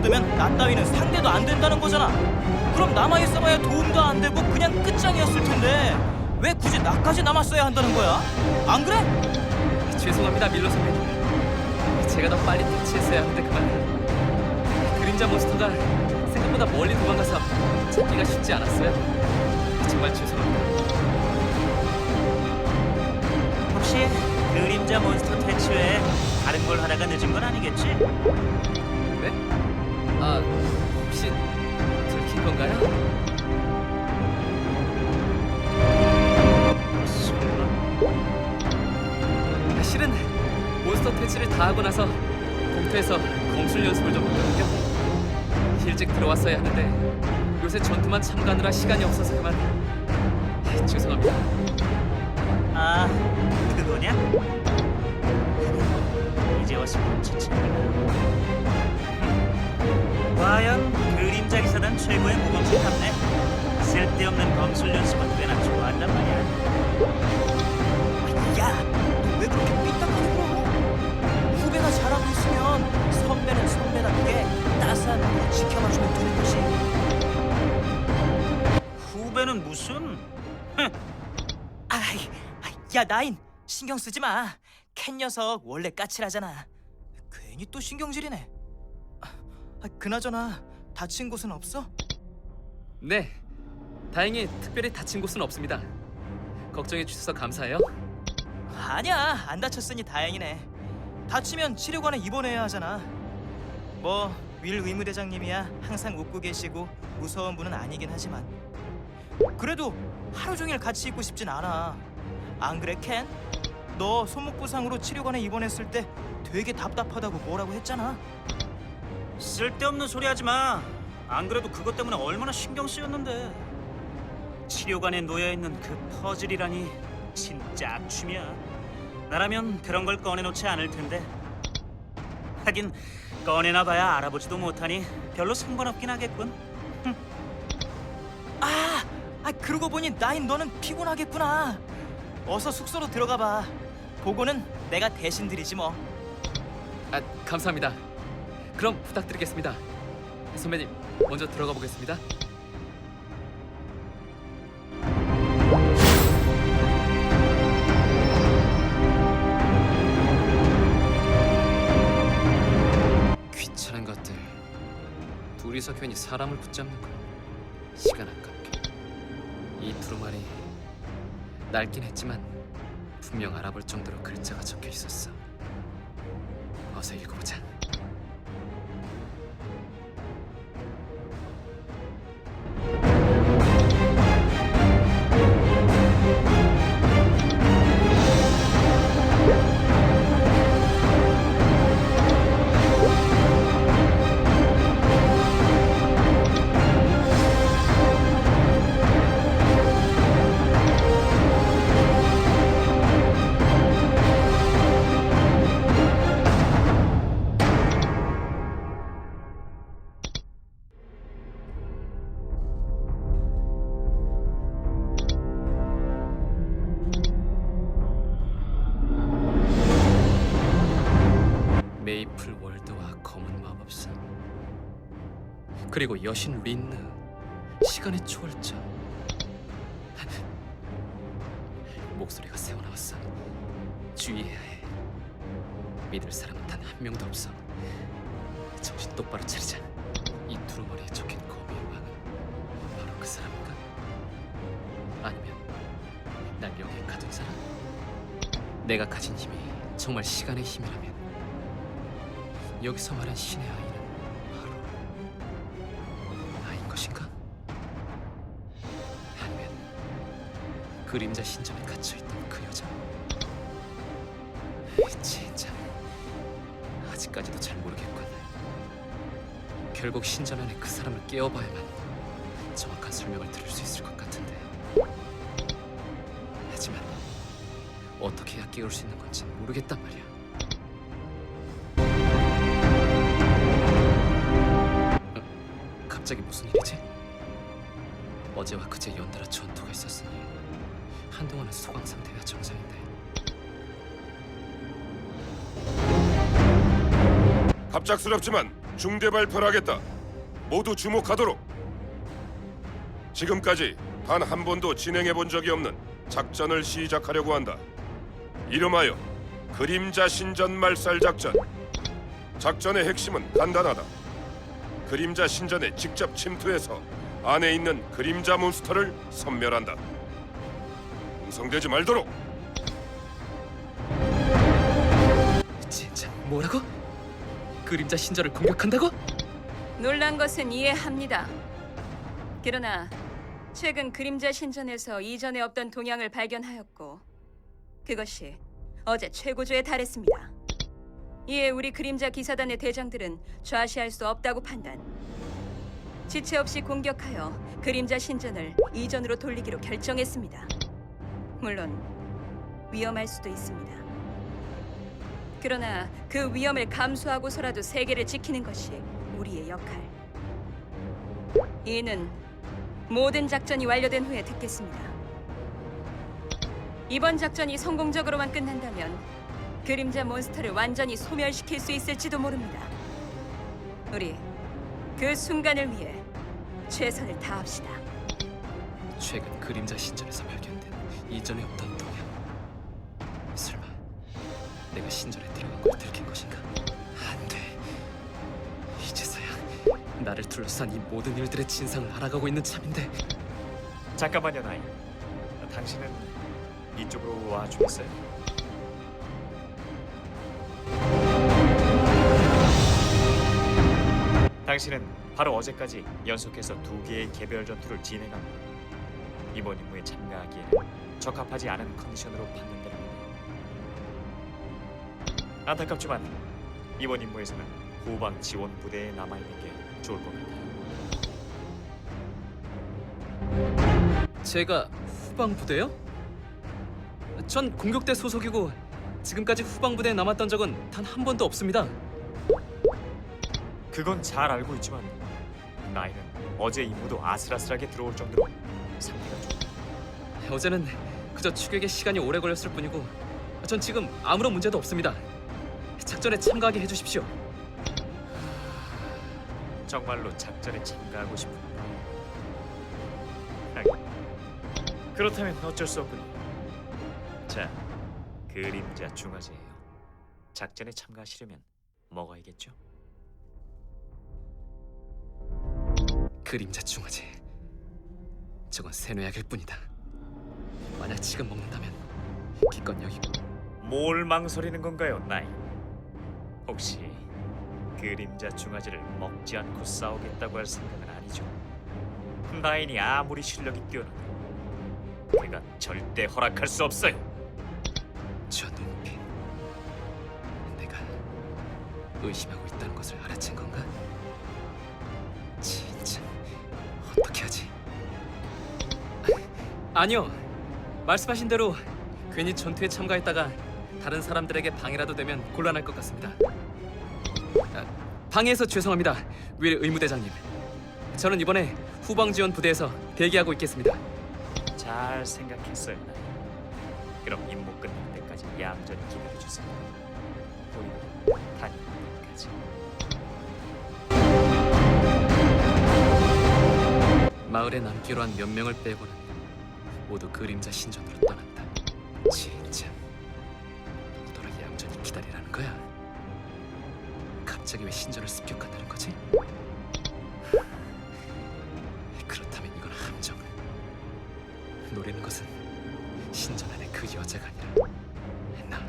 정도면 나 따위는 상대도 안 된다는 거잖아. 그럼 남아 있어봐야 도움도 안 되고 그냥 끝장이었을 텐데 왜 굳이 나까지 남았어야 한다는 거야? 안 그래? 죄송합니다 밀러 선배님 제가 더 빨리 퇴치했어야 하는데 그만 그림자 몬스터가 생각보다 멀리 도망가서 찾기가 쉽지 않았어요 정말 죄송합니다 혹시 그림자 몬스터 퇴치 외에 다른 걸 하다가 늦은 건 아니겠지? 네? 아 혹시 들킨 건가요? 아, 실은 몬스터 퇴치를 다 하고 나서 공터에서 검술 연습을 좀 했거든요 일찍 들어왔어야 하는데 요새 전투만 참가하느라 시간이 없어서 그만 죄송합니다 아 그거냐? 이제 와서 멈췄지만 과연 그림자 기사단 최고의 모범생 탐네 쓸데없는 검술 연습은 꽤나 좋아한단 말이야 야, 너 왜 그렇게 삐딱하게 굴어? 후배가 잘하고 있으면 선배는 선배답게 따스한 눈으로 지켜봐주면 되는 거지. 후배는 무슨 아이, 아이, 야 나인 신경 쓰지 마. 캔 녀석 원래 까칠하잖아. 괜히 또 신경질이네. 아, 아, 그나저나 다친 곳은 없어? 네 다행히 특별히 다친 곳은 없습니다 걱정해 주셔서 감사해요 아니야, 안 다쳤으니 다행이네. 다치면 치료관에 입원해야 하잖아. 뭐 윌 의무대장님이야 항상 웃고 계시고 무서운 분은 아니긴 하지만 그래도 하루 종일 같이 있고 싶진 않아. 안 그래, 켄? 너 손목 부상으로 치료관에 입원했을 때 되게 답답하다고 뭐라고 했잖아. 쓸데없는 소리 하지 마. 안 그래도 그것 때문에 얼마나 신경 쓰였는데. 치료관에 놓여 있는 그 퍼즐이라니 진짜 악취미야. 나라면 그런 걸 꺼내놓지 않을 텐데. 하긴 꺼내놔봐야 알아보지도 못하니 별로 상관없긴 하겠군. 아, 아 그러고 보니 나인 너는 피곤하겠구나. 어서 숙소로 들어가 봐. 보고는 내가 대신 드리지 뭐. 아 감사합니다 그럼 부탁드리겠습니다. 선배님 먼저 들어가 보겠습니다. 귀찮은 것들. 둘이서 괜히 사람을 붙잡는 거 시간 아깝게. 이 두루마리 낡긴 했지만 분명 알아볼 정도로 글자가 적혀 있었어. 어서 읽어보자. 메이플 월드와 검은 마법사 그리고 여신 린느 시간의 초월자. 목소리가 새어나왔어. 주의해야 해. 믿을 사람은 단 한 명도 없어. 정신 똑바로 차리자. 이 두루마리에 적힌 검의 왕은 바로 그 사람인가? 아니면 날 여기에 가둔 사람? 내가 가진 힘이 정말 시간의 힘이라면 여기서 말한 신의 아이는 바로 나인 것인가? 아니면 그림자 신전에 갇혀있던 그 여자? 진짜 아직까지도 잘 모르겠군. 결국 신전 안에 그 사람을 깨워봐야만 정확한 설명을 들을 수 있을 것 같은데. 하지만 어떻게 해야 깨울 수 있는 건지는 모르겠단 말이야. 갑자기 무슨 일이지? 어제와 그제 연달아 전투가 있었으니 한동안은 소강 상태가 정상인데 갑작스럽지만 중대 발표를 하겠다. 모두 주목하도록. 지금까지 단 한 번도 진행해 본 적이 없는 작전을 시작하려고 한다. 이름하여 그림자 신전 말살 작전. 작전의 핵심은 간단하다. 그림자 신전에 직접 침투해서 안에 있는 그림자 몬스터를 섬멸한다. 웅성대지 말도록. 진짜 뭐라고? 그림자 신전을 공격한다고? 놀란 것은 이해합니다. 그러나 최근 그림자 신전에서 이전에 없던 동향을 발견하였고 그것이 어제 최고조에 달했습니다. 이에 우리 그림자 기사단의 대장들은 좌시할 수 없다고 판단. 지체 없이 공격하여 그림자 신전을 이전으로 돌리기로 결정했습니다. 물론 위험할 수도 있습니다. 그러나 그 위험을 감수하고서라도 세계를 지키는 것이 우리의 역할. 이는 모든 작전이 완료된 후에 듣겠습니다. 이번 작전이 성공적으로만 끝난다면 그림자 몬스터를 완전히 소멸시킬 수 있을지도 모릅니다. 우리 그 순간을 위해 최선을 다합시다. 최근 그림자 신전에서 발견된 이전에 없던 동향. 설마 내가 신전에 들어간 걸 들킨 것인가? 안 돼. 이제서야 나를 둘러싼 이 모든 일들의 진상을 알아가고 있는 참인데 잠깐만요, 나이. 당신은 이쪽으로 와주겠어요? 당신은 바로 어제까지 연속해서 두 개의 개별 전투를 진행합니다. 이번 임무에 참가하기에는 적합하지 않은 컨디션으로 봤는데랍니다. 안타깝지만 이번 임무에서는 후방 지원 부대에 남아 있는 게 좋을 것 같아요. 제가 후방 부대요? 전 공격대 소속이고 지금까지 후방 부대에 남았던 적은 단 한 번도 없습니다. 그건 잘 알고 있지만 나이는 어제 임무도 아슬아슬하게 들어올 정도로 상태가 좀 어제는 그저 추격에 시간이 오래 걸렸을 뿐이고 전 지금 아무런 문제도 없습니다. 작전에 참가하게 해주십시오. 정말로 작전에 참가하고? 하긴 그렇다면 어쩔 수 없군요. 자, 그림자 중화제예요. 작전에 참가하시려면 먹어야겠죠? 그림자 중화제. 저건 세뇌약일 뿐이다. 만약 지금 먹는다면 기껏 여기고 뭘 망설이는 건가요, 나이? 혹시 그림자 중화제를 먹지 않고 싸우겠다고 할 생각은 아니죠? 나인이 아무리 실력이 뛰어나도 그가 절대 허락할 수 없어요. 저 눈빛. 내가 의심하고 있다는 것을 알아챈 건가? 어떻게 하지? 아니요. 말씀하신 대로 괜히 전투에 참가했다가 다른 사람들에게 방해라도 되면 곤란할 것 같습니다. 아, 방해해서 죄송합니다, 윌 의무대장님. 저는 이번에 후방 지원 부대에서 대기하고 있겠습니다. 잘 생각했어요. 그럼 임무 끝날 때까지 얌전히 기다려 주세요. 우리 다니는 때까지. 마을에 남기로 한 몇 명을 빼고는 모두 그림자 신전으로 떠난다. 진짜 누구더러 얌전히 기다리라는 거야? 갑자기 왜 신전을 습격한다는 거지? 그렇다면 이건 함정. 노리는 것은 신전 안의 그 여자가 아니라 나.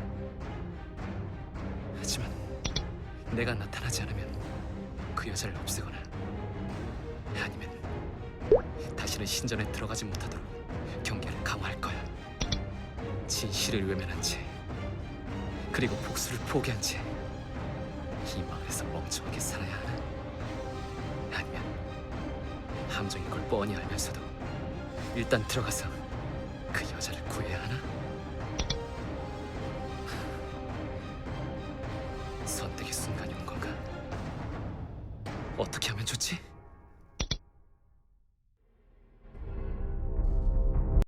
내가 나타나지 않으면 그 여자를 없애거나 아니면 다시는 신전에 들어가지 못하도록 경계를 강화할 거야. 진실을 외면한 채 그리고 복수를 포기한 채 이 마을에서 멍청하게 살아야 하나? 아니면 함정인 걸 뻔히 알면서도 일단 들어가서 그 여자를